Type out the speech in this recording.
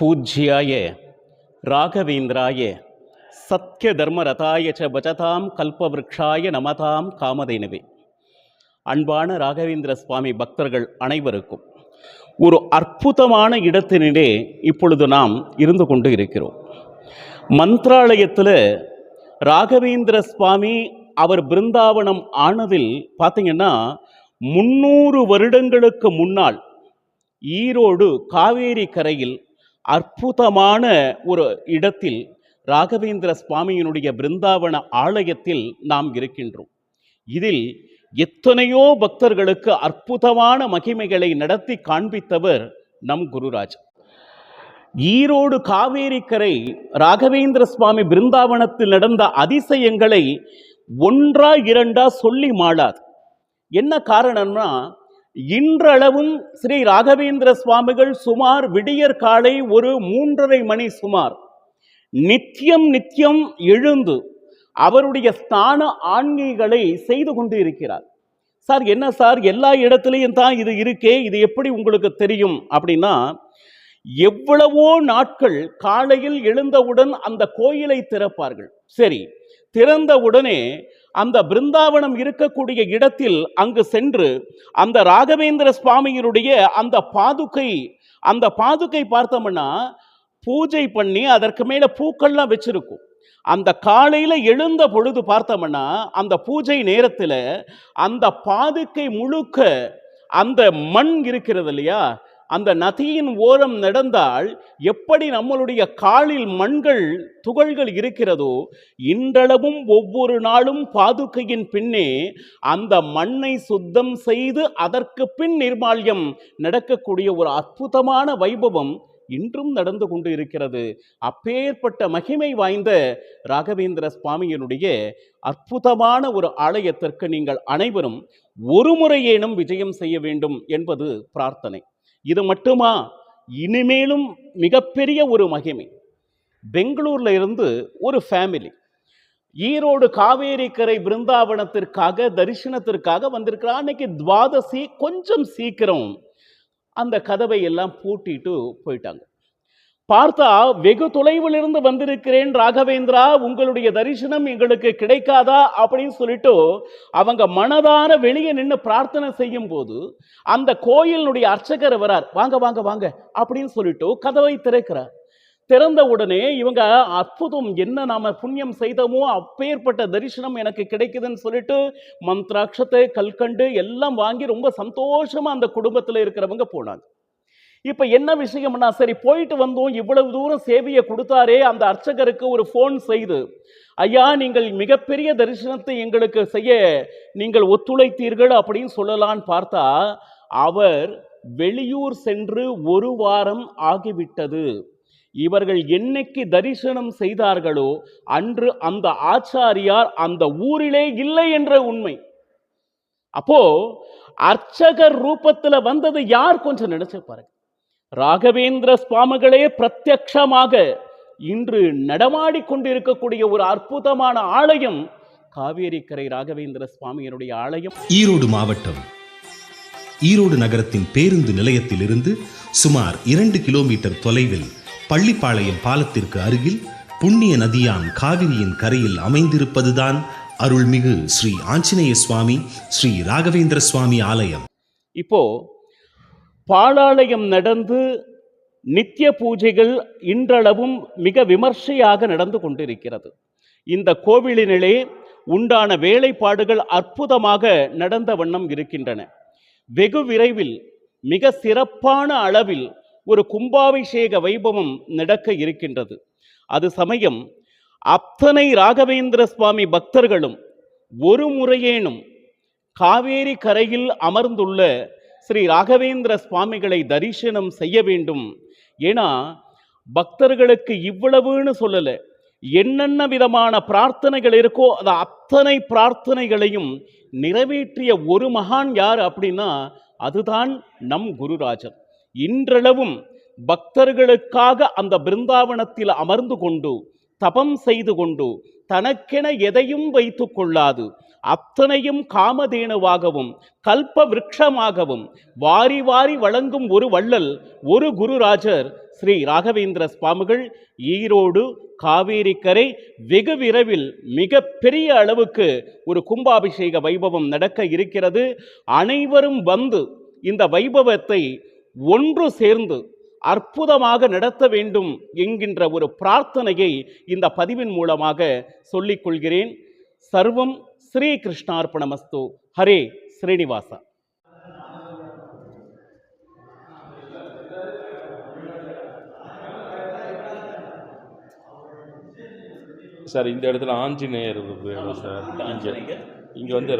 பூஜ்யாய ராகவேந்திராய சத்ய தர்மரதாய ச பஜதாம் கல்பவிருக்ஷாய நமதாம் காமதேனவே. அன்பான ராகவேந்திர சுவாமி பக்தர்கள் அனைவருக்கும் ஒரு அற்புதமான இடத்தினிலே இப்பொழுது நாம் இருந்து கொண்டு இருக்கிறோம். மந்திராலயத்தில் ராகவேந்திர சுவாமி அவர் பிருந்தாவனம் ஆனதில் பார்த்தீங்கன்னா முன்னூறு வருடங்களுக்கு முன்னால் ஈரோடு காவேரி கரையில் அற்புதமான ஒரு இடத்தில் ராகவேந்திர சுவாமியினுடைய பிருந்தாவன ஆலயத்தில் நாம் இருக்கின்றோம். இதில் எத்தனையோ பக்தர்களுக்கு அற்புதமான மகிமைகளை நடத்தி காண்பித்தவர் நம் குருராஜ். ஈரோடு காவேரிக்கரை ராகவேந்திர சுவாமி பிருந்தாவனத்தில் நடந்த அதிசயங்களை ஒன்றா இரண்டா சொல்லி மாளாது. என்ன காரணம்னா இன்றளவும் ஸ்ரீ ராகவேந்திர சுவாமிகள் சுமார் விடியற் காலை ஒரு மூன்றரை மணி சுமார் நித்தியம் நித்தியம் எழுந்து அவருடைய ஸ்தான ஆன்மீகளை செய்து கொண்டு இருக்கிறார் சார் என்ன சார்? எல்லா இடத்துலையும் தான் இது இருக்கே இது எப்படி உங்களுக்கு தெரியும் அப்படின்னா எவ்வளவோ நாட்கள் காலையில் எழுந்தவுடன் அந்த கோயிலை திறப்பார்கள். சரி திறந்த உடனே அந்த பிருந்தாவனம் இருக்கக்கூடிய இடத்தில் அங்கு சென்று அந்த ராகவேந்திர சுவாமியினுடைய அந்த பாதுகை அந்த பாதுகை பார்த்தோம்னா பூஜை பண்ணி அதற்கு மேலே பூக்கள்லாம் வச்சிருக்கும். அந்த காலையில் எழுந்த பொழுது பார்த்தோம்னா அந்த பூஜை நேரத்தில் அந்த பாதுகை முழுக்க அந்த மண் இருக்கிறது இல்லையா? அந்த நதியின் ஓரம் நடந்தால் எப்படி நம்மளுடைய காலில் மண்கள் துகள்கள் இருக்கிறதோ இன்றளவும் ஒவ்வொரு நாளும் பாதுகையின் பின்னே அந்த மண்ணை சுத்தம் செய்து அதற்கு பின் நிர்மால்யம் நடக்கக்கூடிய ஒரு அற்புதமான வைபவம் இன்றும் நடந்து கொண்டு இருக்கிறது. அப்பேற்பட்ட மகிமை வாய்ந்த ராகவேந்திர சுவாமியினுடைய அற்புதமான ஒரு ஆலயத்திற்கு நீங்கள் அனைவரும் ஒரு முறையேனும் விஜயம் செய்ய வேண்டும் என்பது பிரார்த்தனை. இது மட்டுமா? இனிமேலும் மிகப்பெரிய ஒரு மகிமை. பெங்களூரில் இருந்து ஒரு ஃபேமிலி ஈரோடு காவேரிக்கரை பிருந்தாவனத்திற்காக தரிசனத்திற்காக வந்திருக்கிறா அன்னைக்கு துவாதசி கொஞ்சம் சீக்கிரம் அந்த கதவை எல்லாம் பூட்டிட்டு போயிட்டாங்க. பார்த்தா வெகு தொலைவில் இருந்து வந்திருக்கிறேன் ராகவேந்திரா உங்களுடைய தரிசனம் எங்களுக்கு கிடைக்காதா அப்படின்னு சொல்லிட்டு அவங்க மனதார வெளியே நின்று பிரார்த்தனை செய்யும் போது அந்த கோயிலுடைய அர்ச்சகர் வரார். வாங்க வாங்க வாங்க அப்படின்னு சொல்லிட்டு கதவை திறக்கிறார். திறந்த உடனே இவங்க அற்புதம் என்ன நாம புண்ணியம் செய்தோமோ அப்பேற்பட்ட தரிசனம் எனக்கு கிடைக்குதுன்னு சொல்லிட்டு மந்த்ராட்சத்தை கல்கண்டு எல்லாம் வாங்கி ரொம்ப சந்தோஷமா அந்த குடும்பத்தில் இருக்கிறவங்க போனாங்க. இப்போ என்ன விஷயம்னா சரி போயிட்டு வந்தோம் இவ்வளவு தூரம் சேவையை கொடுத்தாரே அந்த அர்ச்சகருக்கு ஒரு ஃபோன் செய்து ஐயா நீங்கள் மிகப்பெரிய தரிசனத்தை எங்களுக்கு செய்ய நீங்கள் ஒத்துழைத்தீர்கள் அப்படின்னு சொல்லலான்னு பார்த்தா அவர் வெளியூர் சென்று ஒரு வாரம் ஆகிவிட்டது. இவர்கள் என்னைக்கு தரிசனம் செய்தார்களோ அன்று அந்த ஆச்சாரியார் அந்த ஊரிலே இல்லை என்ற உண்மை. அப்போ அர்ச்சகர் ரூபத்தில் வந்தது யார்? கொஞ்சம் நினைச்சு பாருங்க. ராகவேந்திர சுவாமிகளே பிரத்யக்ஷமாக இன்று நடமாடி கொண்டிருக்கக்கூடிய ஒரு அற்புதமான ஆலயம் காவேரி கரை ராகவேந்திர சுவாமியினுடைய ஆலயம். ஈரோடு மாவட்டம் ஈரோடு நகரத்தின் பேருந்து நிலையத்திலிருந்து சுமார் இரண்டு கிலோமீட்டர் தொலைவில் பள்ளிப்பாளையம் பாலத்திற்கு அருகில் புண்ணிய நதியாம் காவிரியின் கரையில் அமைந்திருப்பதுதான் அருள்மிகு ஸ்ரீ ஆஞ்சநேய சுவாமி ஸ்ரீ ராகவேந்திர சுவாமி ஆலயம். இப்போ பாலாலயம் நடந்து நித்திய பூஜைகள் இன்றளவும் மிக விமர்சையாக நடந்து கொண்டிருக்கிறது. இந்த கோவிலினிலே உண்டான வேலைப்பாடுகள் அற்புதமாக நடந்த வண்ணம் இருக்கின்றன. வெகு விரைவில் மிக சிறப்பான அளவில் ஒரு கும்பாபிஷேக வைபவம் நடக்க இருக்கின்றது. அது சமயம் அத்தனை ராகவேந்திர சுவாமி பக்தர்களும் ஒரு முறையேனும் காவேரி கரையில் அமர்ந்துள்ள ஸ்ரீ ராகவேந்திர சுவாமிகளை தரிசனம் செய்ய வேண்டும். ஏன்னா பக்தர்களுக்கு இவ்வளவுன்னு சொல்லலை. என்னென்ன விதமான பிரார்த்தனைகள் இருக்கோ அது அத்தனை பிரார்த்தனைகளையும் நிறைவேற்றிய ஒரு மகான் யார் அப்படின்னா அதுதான் நம் குருராஜர். இன்றளவும் பக்தர்களுக்காக அந்த பிருந்தாவனத்தில் அமர்ந்து கொண்டு தபம் செய்து கொண்டு தனக்கென எதையும் வைத்து கொள்ளாது. அத்தனையும் காமதேனுவாகவும் கல்ப விரக்ஷமாகவும் வாரி வாரி வழங்கும் ஒரு வள்ளல் ஒரு குருராஜர் ஸ்ரீ ராகவேந்திர சுவாமிகள் ஈரோடு காவேரிக்கரை வெகு விரைவில் மிக பெரிய அளவுக்கு ஒரு கும்பாபிஷேக வைபவம் நடக்க இருக்கிறது. அனைவரும் வந்து இந்த வைபவத்தை ஒன்று சேர்ந்து அற்புதமாக நடத்த வேண்டும் என்கின்ற ஒரு பிரார்த்தனையை இந்த பதிவின் மூலமாக சொல்லிக் கொள்கிறேன் சர்வம் ஸ்ரீ கிருஷ்ணார்ப்பணமஸ்து ஹரே ஸ்ரீனிவாசா. சார் இந்த இடத்துல ஆஞ்சநேயர் சார். இங்கே இங்கே வந்து